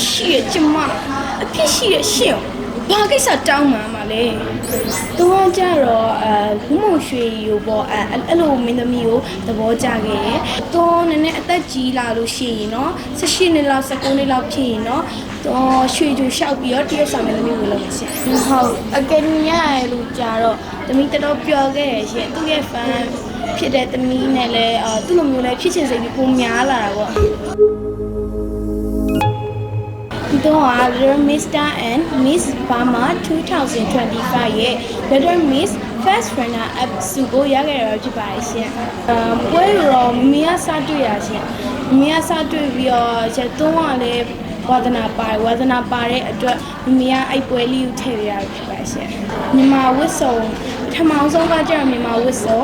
စ်ရှိရကျမအပြစ်ရှိရရှင့်ဘာကိစ္စတောင်းမှမှာလဲသူကကြတော့အဲဘုမုံရွှေရီကိုပေါ့အဲအဲ့လိုမင်းသမီးကိုသဘောကျခဲ့တယ်သူနည်းနည်းအသက်ကြီးလာလို့ရှိရင်နော်18နှစ်လောက်19နှစ်လောက်ဖြစ်ရင်နော်သူရွှေကျူလျှောက်ပြီးတော့တရက်ဆောင်မင်းသမီးကိုလုပ်မယ်ရှင်ဟုတ်အကယ်မြရလို့ကြတော့သမီးတော်တော်ပျော်ခဲ့ရရှင်သူ့ရဲ့ fan ဖြစ်တဲ့သမီးနဲ့လည်းအဲသူ့လိုမျိုးလည်းဖြစ်ချင်စိတ်ပြီးပုံများလာတာပေါ့ တော့က Little Mr. and Miss Burma 2025ရဲ့ Little Miss First Runner Up စုကိုရခဲ့ရတော့ဖြစ်ပါတယ်ရှင်။အမ်ပွဲတော့မမီးကစတွေ့ရရှင်။မမီးကစတွေ့ပြီးတော့ချက်သုံးကလည်းဝါသနာပါတယ်ဝါသနာပါတဲ့အတွက်မမီးကအဲ့ပွဲလေးကိုထည့်ရတာဖြစ်ပါတယ်ရှင်။မြန်မာဝစ်စုံပထမဆုံးကကျတော့မြန်မာဝစ်စုံ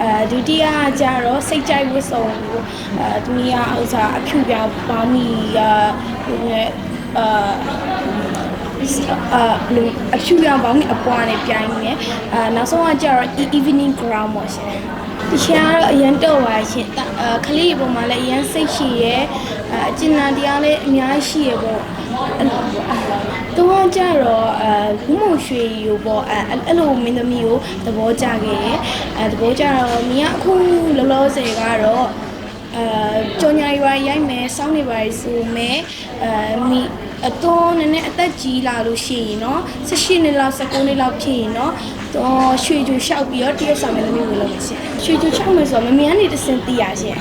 အဲဒုတိယကကျတော့စိတ်ကြိုက်ဝစ်စုံကိုအဲသူမီးကဥစားအဖြူပြောင်ပေါင်းမီကဟိုနဲ့ အာအာလူအဖြူရောင်ပေါင်းနဲ့အပွားနဲ့ပြိုင်နေအာနောက်ဆုံးကကျတော့ evening ground ပေါ့ရှင်တခြားတော့အရန်တော့ပါရှင်တအာခလေးပုံမှာလည်းအရန်စိတ်ရှိရဲအာအကျဉ်းသားတရားလည်းအများကြီးရှိရပေါ့အဲ့လိုပေါ့တော့ကြတော့အာဘုံမုံရွှေရီကိုပေါ့အဲအဲ့လိုမင်းသမီးကိုသဘောကျခဲ့ရဲအဲသဘောကျတော့မင်းကအခုလောလောဆယ်ကတော့ အာကြော်ညာရွာရိုက်မယ်စောင်းနေပါရီဆိုမယ်အာမိအတော်နည်းနည်းအသက်ကြီးလာလို့ရှိရင်နော်18နှစ်လောက်19နှစ်လောက်ဖြစ်ရင်နော်တော့ရွှေကြိုလျှောက်ပြီးတော့တရုတ်ဆောင်မယ်လို့ပြောလို့ရှင်ရွှေကြိုလျှောက်မယ်ဆိုတော့မမီကနေတစင်သိရရှင်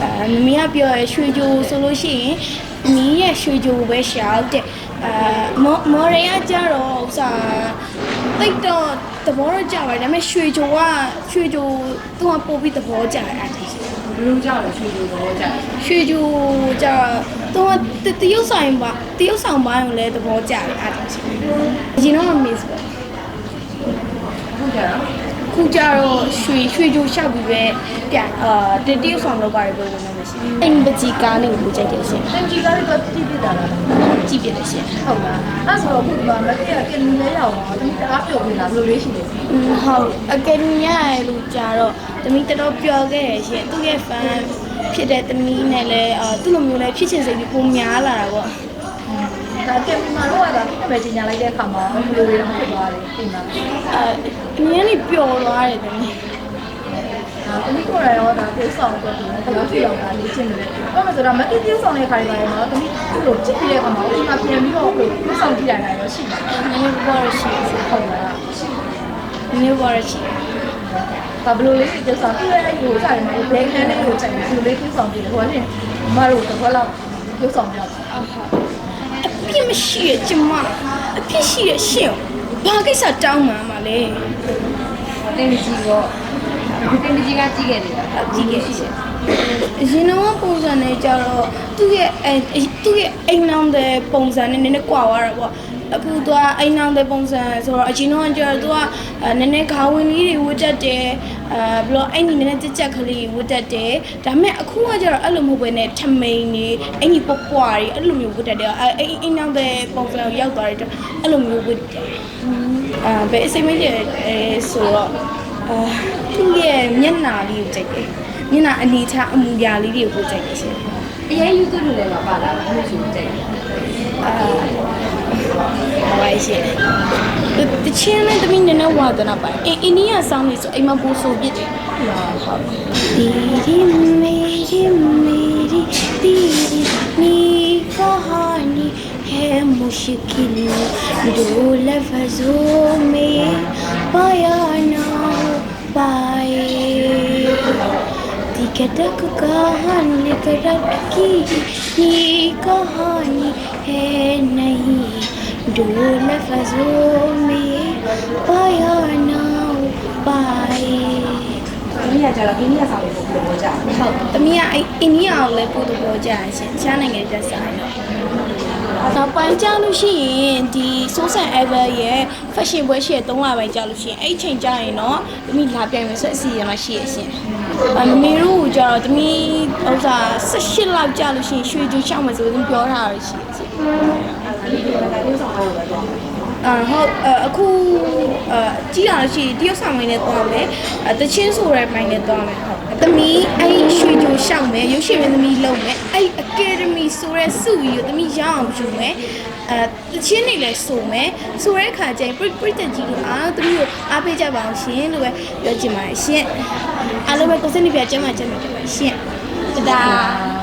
အာမမီကပြောရရွှေကြိုဆိုလို့ရှိရင်မီးရဲ့ရွှေကြိုပဲရှောက်တဲ့အာမော်ရရကြတော့ဥစားတိတ်တော့သဘောတော့ကြပါတယ်ဒါပေမဲ့ရွှေကြိုကရွှေကြိုသူကပို့ပြီးသဘောကြတယ် ဘယ်လိုကြောက်လဲရွှေလိုသဘောကြောက်ရွှေကြိုကြတော့တတရုပ်ဆိုင်ပါတရုပ်ဆောင်ပိုင်းကိုလည်းသဘောကျတယ်အဲ့ဒါချင်းအရင်တော့ miss ပဲအခုကျတော့ ခုကြတော့ရွှေရွှေကြိုလျှောက်ပြီးပဲပြန်အာတတရုပ်ဆောင်လောက်ပါတယ်ပြောလို့မရှိဘူးအိမ်ပကြီးကားလေးကိုကြိုက်တယ်ရှင်တန်ကြီးကားတွေကပြည့်ပြည့်တာလားကြည့်ပြတယ်ရှင်ဟုတ်လားအဲ့ဆိုတော့အခုဒီမှာမတိရကင်မီလေးရောက်တော့ဒီတအားပြုတ်နေတာဘယ်လိုလေးရှိလဲอืมဟုတ်အကယ်ဒမီရရလို့ကြာတော့တမီတော်တော်ပျော်ခဲ့ရရှင်သူ့ရဲ့ fan ဖြစ်တဲ့တမီနဲ့လည်းအာသူ့လိုမျိုးလည်းဖြစ်ချင်စိတ်ပြီးပုံများလာတာပေါ့ဒါကင်မီမှာတော့ကပဲကြီးညာလိုက်တဲ့အခါမှာဘယ်လိုလေးတော့ဖြစ်သွားတယ်ပြင်လားအဲ အမြင်လေးပျော်သွားတယ်တမီဒါတမီကိုယ်ရောဒါပြေဆောင်တော့တယ်ဘယ်လိုဖြစ်အောင်ဒါလေ့ကျင့်နေလဲဘာမှဆိုတော့မတိပြေဆောင်တဲ့ခါတွေမှာတော့တမီတို့ချစ်ပြီးတဲ့အခါမှာဒီမှာပြန်ပြီးတော့ပြေဆောင်ကြည့်ရတာရောရှိပါလားနည်းနည်းပေါ်ရရှိတယ်ဟုတ်လားရှိနည်းနည်းပေါ်ရရှိတယ်ဒါဘယ်လိုလေးပြေဆောင်ပြီးတဲ့အဲ့ဒီကိုဆိုင်မှာဘယ်ခန်းလေးကိုချိန်ပြီးလေးပြေဆောင်ပြီးတယ်ဟိုကလည်းမတို့တော့လောက်ပြေဆောင်ပြတော့အဟာအပြစ်မရှိရကျမအပြစ်ရှိရရှင် ဘာကိစ္စတောင်းမှမှာလဲတင်းကြီးတော့ တင်းကြီးကကြည့်ခဲ့တယ်အကြည့်ခဲ့ရှင်အရင်တော့ပုံစံနဲ့ကြတော့သူ့ရဲ့အဲသူ့ရဲ့အိမ်နောင်တဲ့ပုံစံနဲ့နည်းနည်းကွာသွားတာပေါ့အခုသူကအိမ်နောင်တဲ့ပုံစံဆိုတော့အရင်တော့ကျတော့သူကနည်းနည်းခါဝင်လေးတွေဝတ်တတ်တယ်အဲဘလို့အဲ့ဒီနည်းနည်းကြက်ကြက်ကလေးဝတ်တတ်တယ်ဒါပေမဲ့အခုကကျတော့အဲ့လိုမဟုတ်ဘဲနဲ့ထမိန်နေအဲ့ဒီပွားပွားတွေအဲ့လိုမျိုးဝတ်တတ်တယ်အဲအိမ်နောင်တဲ့ပုံစံကိုရောက်သွားတယ်အဲ့လိုမျိုးဝတ်တယ်အာဘယ်အစိမ့်မကျအဲဆိုတော့ အာသူ့ရဲ့မျက်နှာလေးကိုကြိုက်တယ်မျက်နှာအနေထားအမူအရာလေးတွေကိုကြိုက်တယ်ရှင်အရင်ယူသူလူလည်းမပါလာဘူးလို့ဆိုကြိုက်တယ်အာဟိုရှိတယ်တချင်းနဲ့တမီးနည်းနည်းဝါသနာပါအင်းအိန္ဒိယဆောင်းလေးဆိုအိမ်မှာပိုဆိုပြစ်တယ်ဟုတ်ဒီဒီမေဒီမေဒီဒီနီကာဟာနီ है मुश्किल दो लफ्जों में पाया पाए टिकटक कहानी करक की ये कहानी है नहीं दो लफ्जों में पाया ना पाए ဒီနေ့ကျတော့ဒီနေ့ဆောင်လေးကိုပြောကြတယ် ဟုတ်တမီးကအဲ့အိန္ဒိယအောင်လဲပို့တော့ကြရရှင်ချမ်းနိုင်ငံတက်ဆိုင်တော့ နောက်ပိုင်းကြာလို့ရှိရင်ဒီ Social Ever ရဲ့ fashion ပွဲရှိတဲ့3လပိုင်းကြာလို့ရှိရင်အဲ့အချိန်ကြာရင်တော့တမီးလာပြိုင်မယ်ဆိုအစီအစဉ်မှရှိရရှင်အမေတို့ကကြာတော့တမီးဥစား18လောက်ကြာလို့ရှိရင်ရွှေကြိုးရှောက်မယ်ဆိုရင်ပြောထားရရှိရရှင်ဒီနေ့ကလေးဆောင်လို့ပဲတော့ အာဟုတ်အခုအာကြည့်ရလို့ရှိရင်တရုတ်ဆောင်မင်းနဲ့သွားမယ်အတချင်းဆိုတဲ့ပိုင်းနဲ့သွားမယ်ဟုတ်သမီးအဲ့ရွှေကြိုရှောက်မယ်ရုပ်ရှင်မင်းသမီးလုံးမယ်အဲ့ academy ဆိုတဲ့စုကြီးကိုသမီးရအောင်ယူမယ်အဲတချင်းနေလဲဆိုမယ်ဆိုတဲ့အခါကျရင်ပြပြတက်ကြီးတို့အားသမီးကိုအားပေးကြပါအောင်ရှင်လို့ပဲပြောချင်ပါတယ်ရှင်အားလုံးပဲကိုစနေပြကျမ်းမှာကျမ်းမှာကျမ်းပါရှင်တဒါ